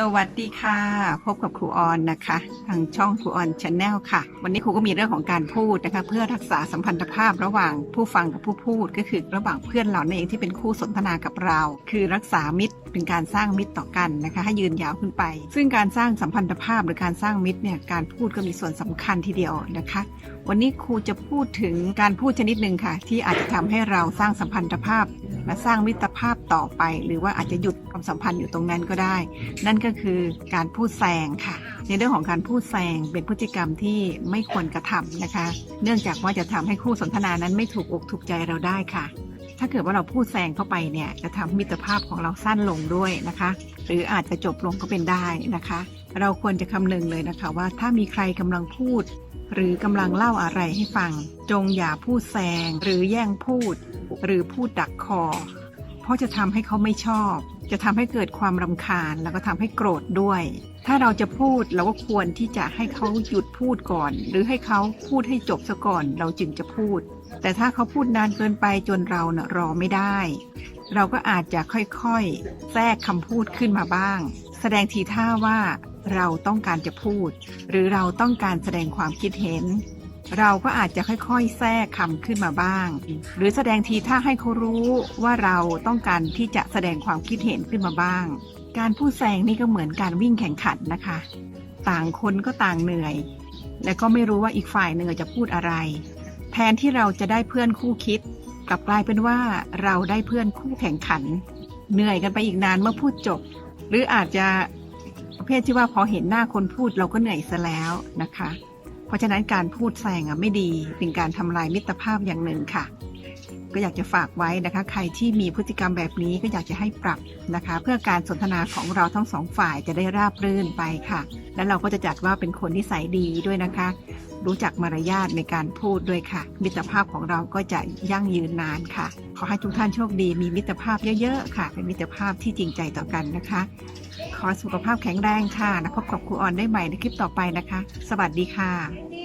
สวัสดีค่ะ พบกับครูออนนะคะ ทางช่องครูออนชาแนลค่ะ วันนี้ครูก็มีเรื่องของการพูดนะคะ เพื่อรักษาสัมพันธภาพระหว่างผู้ฟังกับผู้พูด ก็คือระหว่างเพื่อนเรานั่นเองที่เป็นคู่สนทนากับเรา คือรักษามิตรเป็นการสร้างมิตรต่อกันนะคะ ให้ยืนยาวขึ้นไป ซึ่งการสร้างสัมพันธภาพหรือการสร้างมิตรเนี่ยการพูดก็มีส่วนสำคัญทีเดียวนะคะ วันนี้ครูจะพูดถึงการพูดชนิดหนึ่งค่ะ ที่อาจจะทำให้เราสร้างสัมพันธภาพ และสร้างมิตรภาพต่อไป หรือว่าอาจจะหยุดความสัมพันธ์อยู่ตรงนั้นก็ได้ นั่นก็คือการพูดแซงค่ะ ในเรื่องของการพูดแซงเป็นพฤติกรรมที่ไม่ควรกระทำนะคะ เนื่องจากว่าจะทำให้คู่สนทนานั้นไม่ถูกอกถูกใจเราได้ค่ะถ้าเกิดว่าเราพูดแซงเข้าไปเนี่ยจะทำให้มิตรภาพของเราสั้นลงด้วยนะคะ หรืออาจจะจบลงก็เป็นได้นะคะ เราควรจะคำนึงเลยนะคะว่าถ้ามีใครกำลังพูด หรือกำลังเล่าอะไรให้ฟัง จงอย่าพูดแซงหรือแย่งพูด หรือพูดดักคอ เพราะจะทำให้เขาไม่ชอบ จะทำให้เกิดความรำคาญแล้วก็ทำให้โกรธด้วย ถ้าเราจะพูดเราก็ควรที่จะให้เขาหยุดพูดก่อน หรือให้เขาพูดให้จบซะก่อน เราจึงจะพูด แต่ถ้าเขาพูดนานเกินไปจนเราเนะ่ะรอไม่ได้ เราก็อาจจะค่อยๆ แทรกคำพูดขึ้นมาบ้าง แสดงทีท่าว่า เราต้องการจะพูด หรือเราต้องการแสดงความคิดเห็น เราก็อาจจะค่อยๆ แทรกคำขึ้นมาบ้าง หรือแสดงทีท่าให้เขารู้ว่าเราต้องการที่จะแสดงความคิดเห็นขึ้นมาบ้าง การพูดแซงนี่ก็เหมือนการวิ่งแข่งขันนะคะ ต่างคนก็ต่างเหนื่อย และก็ไม่รู้ว่าอีกฝ่ายหนึ่งจะพูดอะไร แทนที่เราจะได้เพื่อนคู่คิด กลับกลายเป็นว่าเราได้เพื่อนคู่แข่งขัน เหนื่อยกันไปอีกนานเมื่อพูดจบ หรืออาจจะ ประเภทที่ว่าพอเห็นหน้าคนพูดเราก็เหนื่อยซะแล้วนะคะ เพราะฉะนั้นการพูดแซงอะไม่ดีเป็นการทำลายมิตรภาพอย่างหนึ่งค่ะ ก็อยากจะฝากไว้นะคะ ใครที่มีพฤติกรรมแบบนี้ก็อยากจะให้ปรับนะคะ เพื่อการสนทนาของเราทั้งสองฝ่ายจะได้ราบรื่นไปค่ะ และเราก็จะจัดว่าเป็นคนที่ใสดีด้วยนะคะ รู้จักมารยาทในการพูดด้วยค่ะ มิตรภาพของเราก็จะยั่งยืนนานค่ะ ขอให้ทุกท่านโชคดี มีมิตรภาพเยอะๆค่ะ เป็นมิตรภาพที่จริงใจต่อกันนะคะ ขอสุขภาพแข็งแรงค่ะนะพบกับครูออนได้ใหม่ในคลิปต่อไปนะคะ สวัสดีค่ะ